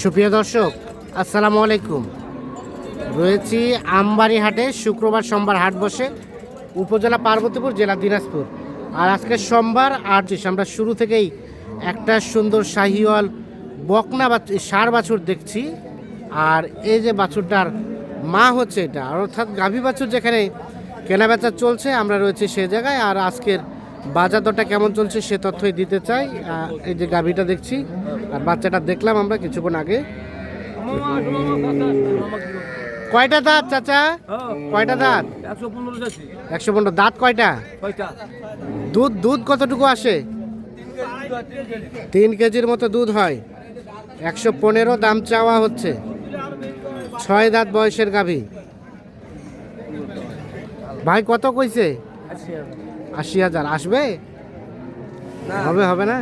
সুপ্রিয় দর্শক, আসসালামু আলাইকুম। রয়েছি আমবাড়ি হাটে শুক্রবার সোমবার হাট বসে উপজেলা পার্বতীপুর, জেলা দিনাজপুর। আর আজকে সোমবার আর আমরা শুরু থেকেই একটা সুন্দর শাহিওয়াল বকনা বা সার বাছুর দেখছি। আর এই যে বাছুরটার মা হচ্ছে এটা, অর্থাৎ গাভী বাছুর যেখানে কেনাবেচা চলছে, আমরা রয়েছি সে জায়গায়। আর আজকের বাজার দরটা কেমন চলছে সে তথ্যই দিতে চাই। এই যে গাভীটা দেখছি, আর বাচ্চাটা দেখলাম আমরা কিছুক্ষণ আগে। কয়টা দাঁত, চাচা? কয়টা দাঁত? একশো পনেরো দাঁত কয়টা? দুধ দুধ কতটুকু আসে? তিন কেজির মতো দুধ হয়। একশো পনেরো দাম চাওয়া হচ্ছে। ছয় দাঁত বয়সের গাভী। ভাই, কত কইছে? আশি হাজার। আসবে? হবে হবে না?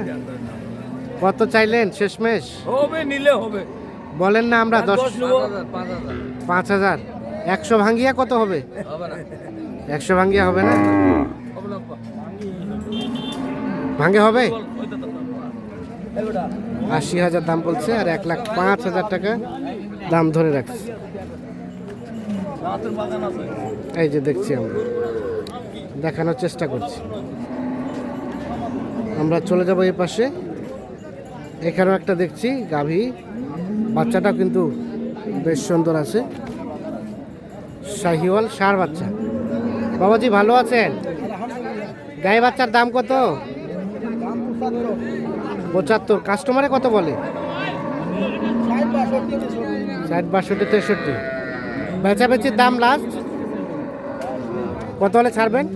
কত চাইলেন? শেষমেশ? হবে নিলে হবে। বলেন না আমরা দশ পাঁচ হাজার। একশো ভাঙ্গিয়া কত হবে? একশো ভাঙ্গিয়া হবে না? ভাঙ্গে হবে? আশি হাজার দাম বলছে আর এক লাখ পাঁচ হাজার টাকা দাম ধরে রাখছে। এই যে দেখছি আমরা। দেখানোর চেষ্টা করছি। আমরা চলে যাব এই পাশে। এখানেও একটা দেখছি গাভী। বাচ্চাটা কিন্তু বেশ সুন্দর আছে। শাহিওয়াল সার বাচ্চা। বাবাজি, ভালো আছেন? গায়ে বাচ্চার দাম কত? পঁচাত্তর। কাস্টমারে কত বলে? ষাট বাষট্টি, তেষট্টি। বেচাবেচির দাম লাস্ট? কত হলে ছাড়বেন?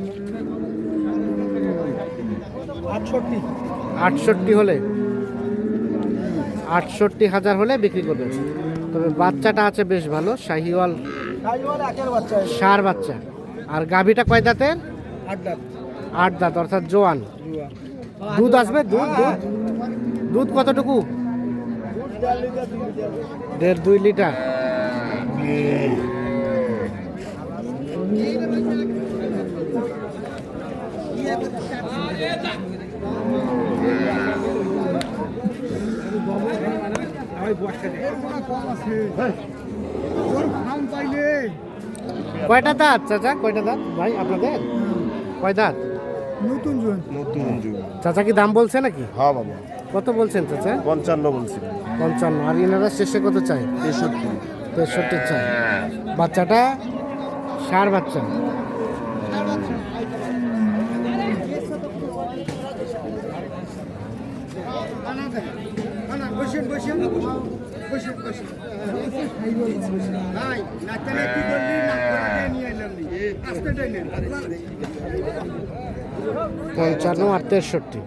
আটষট্টি। হলে আটষট্টি হাজার হলে বিক্রি করবে। তবে বাচ্চাটা আছে বেশ ভালো শাহিওয়াল সার বাচ্চা। আর গাভীটা কয় দাঁতের? আট দাঁত। অর্থাৎ জোয়ান। দুধ আসবে? দুধ দুধ? দুধ কতটুকু? দেড় দুই লিটার। কয়টা দাঁত চাচা? কয়টা দাঁত? ভাই আপনাদের? কয় দাঁত? নতুন জন নতুন যুগ চাচা কি দাম বলছে নাকি? হ্যাঁ বাবা। কত বলছেন চাচা? পঞ্চান্ন বলছি। পঞ্চান্ন। আর এনারা শেষে কত চাই তেষট্টি। তেষট্টি চাই বাচ্চাটা? সার বাচ্চা। বসেন বসেন। পঞ্চান্ন আর তেষট্টি।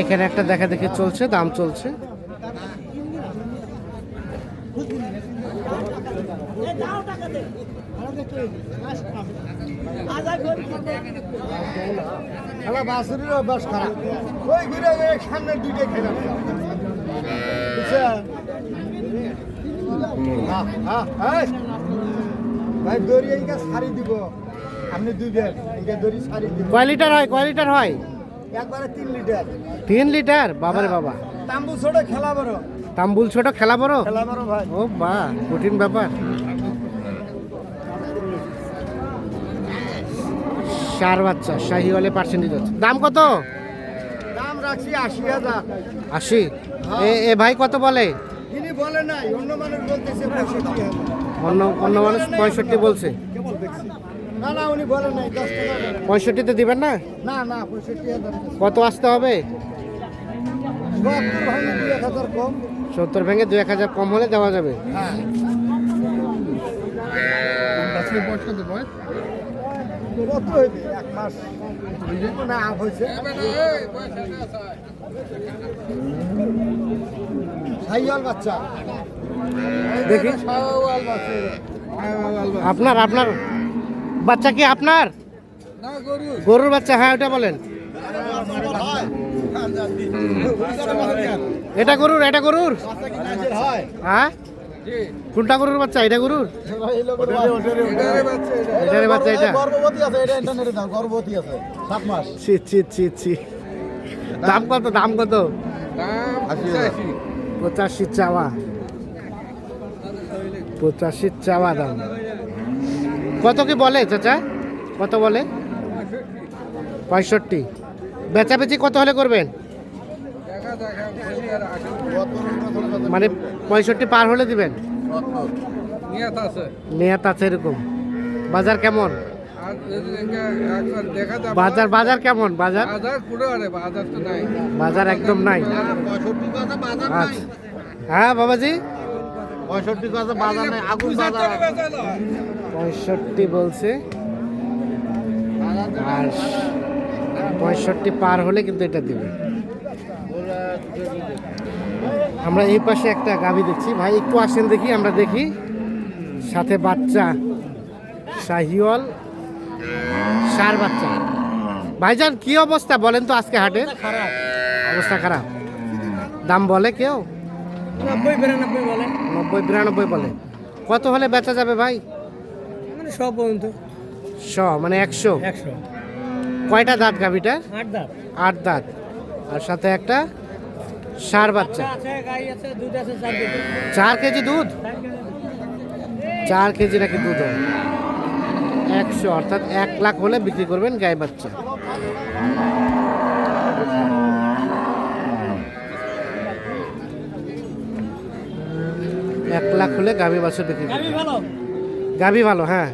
এখানে একটা দেখা দেখে চলছে দাম চলছে। খেলা বাসুরির অভ্যাস খারাপ। ওই ঘুরে ঘুরে সামনে দুইটা খেলা। বুঝছে? হ্যাঁ, হ্যাঁ, ভাই দড়ি এইটা ছাড়ি দিব। আপনি দুইবার এইটা দড়ি ছাড়ি দিব। কয় লিটার হয় কয় লিটার হয়? একবারে তিন লিটার। তিন লিটার? বাবারে বাবা। তাম্বুল ছোট খেলা বড়। তাম্বুল ছোট খেলা বড়? খেলা বড় ভাই। ও বা কঠিন ব্যাপার। সার বাচ্চা শাহি হলে পার্সেন্টেজ আছে। দাম কত? দাম রাখছি আশি হাজার। আশি? এ এ ভাই কত বলে? তিনি বলে নাই অন্য মানুষ বলতেছে পঁয়ষট্টি অন্য অন্য মানুষ পঁয়ষট্টি বলছে। না না উনি বলে নাই দশ টাকা পঁয়ষট্টিতে দিবেন না? না না পঁয়ষট্টি কত আসতে হবে? সত্তর ভেঙে দু এক হাজার কম। হলে দেওয়া যাবে। হ্যাঁ। কত হইবে এক মাস না হয়েছে। সাইয়াল বাচ্চা। দেখি। আপনার আপনার বাচ্চা কি আপনার? গরুর বাচ্চা হ্যাঁ ওটা বলেন। এটা গরুর এটা গরুর? হয়? হ্যাঁ? কোনটা গরুর বাচ্চা? এটা গরুর? এটারে বাচ্চা এটা। গর্ভবতী আছে এটা ইন্টারনেটে দাও গর্ভবতী আছে সাত মাস। ছি ছি ছি ছি। দাম কত দাম কত? দাম আশি হাজার। পঁচাশি পঁচাশি চাওয়া। পঁচাশি চাওয়া দাম। কত কি বলে চাচা? কত বলে? পঁয়ষট্টি। বেচাবেচি কত হলে করবেন দেখা দেখা বলি আর আগে মানে পঁয়ষট্টি পার হলে দিবেন? নিয়ত আছে। নিয়াত আছে এরকম। বাজার কেমন? বাজার বাজার কেমন? বাজার? বাজার পুরো আরে বাজার তো নাই। বাজার একদম নাই। আচ্ছা। হ্যাঁ বাবাজি? পঁয়ষট্টি কথা বাজার নেই আগুন বাজার পঁয়ষট্টি বলছে। আর পঁয়ষট্টি পার হলে কিন্তু এটা দিবে। আমরা এই পাশে একটা গাভি দেখছি। ভাই একটু আসেন দেখি আমরা দেখি। সাথে বাচ্চা শাহিওয়াল সার বাচ্চা। ভাইজান কি অবস্থা? বলেন তো আজকে হাটে। খারাপ। অবস্থা খারাপ। দাম বলে কেউ? নব্বই বিরানব্বই বলে। নব্বই বিরানব্বই বলে। কত হলে বেচা যাবে ভাই? মানে সব পর্যন্ত। শ মানে একশো? একশো। কয়টা দাঁত গাভিটা আট দাঁত। আট দাঁত। আর সাথে একটা? সার বাচ্চা। চার কেজি দুধ? চার কেজি নাকি দুধ একশো, অর্থাৎ এক লাখ হলে বিক্রি করবেন গাই বাচ্চা। এক লাখ হলে গাভী বাচ্চা বিক্রি গাভী ভালো হ্যাঁ।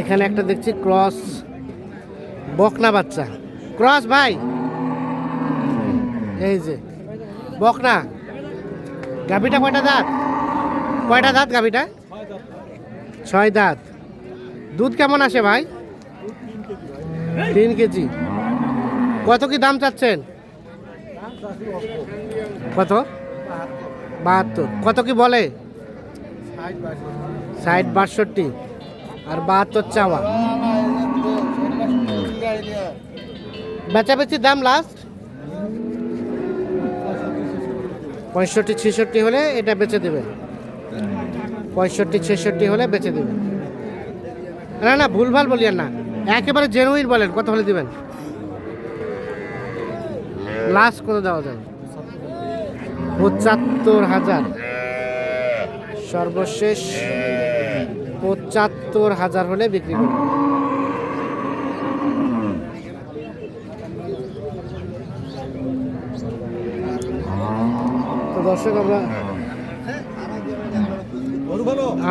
এখানে একটা দেখছি ক্রস, বকনা বাচ্চা। ক্রস ভাই এই যে বকনা গাভীটা কয়টা দাঁত? কয়টা দাঁত গাভীটা? ছয় দাঁত। দুধ কেমন আসে ভাই? তিন কেজি। কত কি দাম চাচ্ছেন? কত? বাহাত্তর। কত কি বলে? ষাট বাষট্টি। আর বাহাত্তর চাওয়া। বেচাবেচির দাম লাস্ট পঁয়ষট্টি, ছেষট্টি হলে এটা বেচে দেবেন পঁয়ষট্টি, ছেষট্টি হলে বেচে দেবেন না না, ভুলভাল বলিয়েন না। একেবারে জেনুইন বলেন, কত হলে দিবেন? লাস্ট কত দেওয়া যাবে? পঁচাত্তর হাজার। সর্বশেষ পঁচাত্তর হাজার হলে বিক্রি করবে দর্শক, আমরা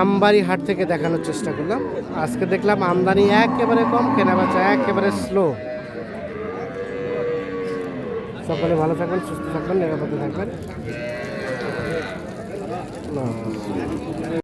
আমবাড়ি হাট থেকে দেখানোর চেষ্টা করলাম। আজকে দেখলাম আমদানি একেবারে কম, কেনাবেচা একেবারে স্লো সকলে ভালো থাকবেন, সুস্থ থাকবেন, নিরাপদে থাকবেন।